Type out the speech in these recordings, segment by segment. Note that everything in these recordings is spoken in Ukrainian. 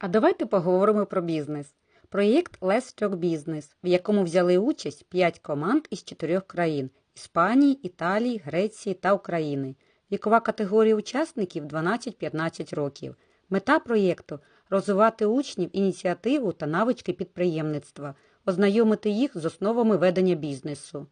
А давайте поговоримо про бізнес. Проєкт Let's Talk Business, в якому взяли участь 5 команд із 4 країн Іспанії, Італії, Греції та України. Вікова категорія учасників 12-15 років. Мета проєкту розвивати учнів ініціативу та навички підприємництва, ознайомити їх з основами ведення бізнесу.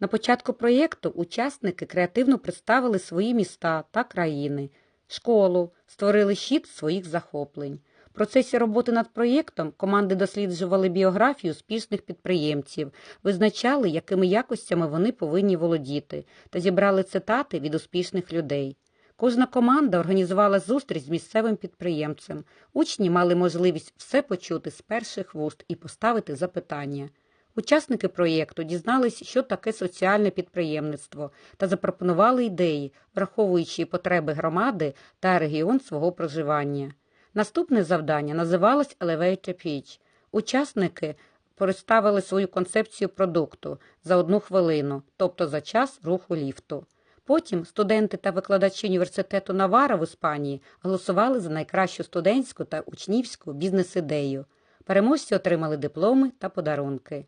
На початку проєкту учасники креативно представили свої міста та країни, школу, створили щит своїх захоплень. В процесі роботи над проєктом команди досліджували біографію успішних підприємців, визначали, якими якостями вони повинні володіти, та зібрали цитати від успішних людей. Кожна команда організувала зустріч з місцевим підприємцем. Учні мали можливість все почути з перших вуст і поставити запитання. Учасники проєкту дізналися, що таке соціальне підприємництво, та запропонували ідеї, враховуючи потреби громади та регіон свого проживання. Наступне завдання називалось Elevator Pitch. Учасники представили свою концепцію продукту за одну хвилину, тобто за час руху ліфту. Потім студенти та викладачі університету Навара в Іспанії голосували за найкращу студентську та учнівську бізнес-ідею. Переможці отримали дипломи та подарунки.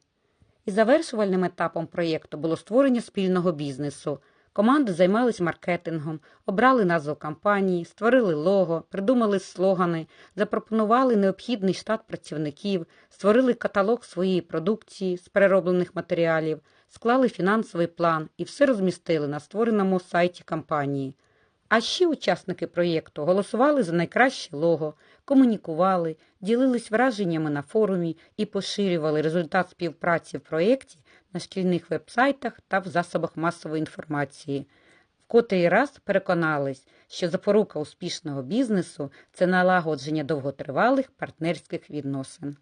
І завершувальним етапом проєкту було створення спільного бізнесу. Команди займалися маркетингом, обрали назву компанії, створили лого, придумали слогани, запропонували необхідний штат працівників, створили каталог своєї продукції з перероблених матеріалів, склали фінансовий план і все розмістили на створеному сайті компанії. А ще учасники проєкту голосували за найкраще лого, комунікували, ділились враженнями на форумі і поширювали результат співпраці в проєкті на шкільних вебсайтах та в засобах масової інформації. В котрий раз переконались, що запорука успішного бізнесу це налагодження довготривалих партнерських відносин.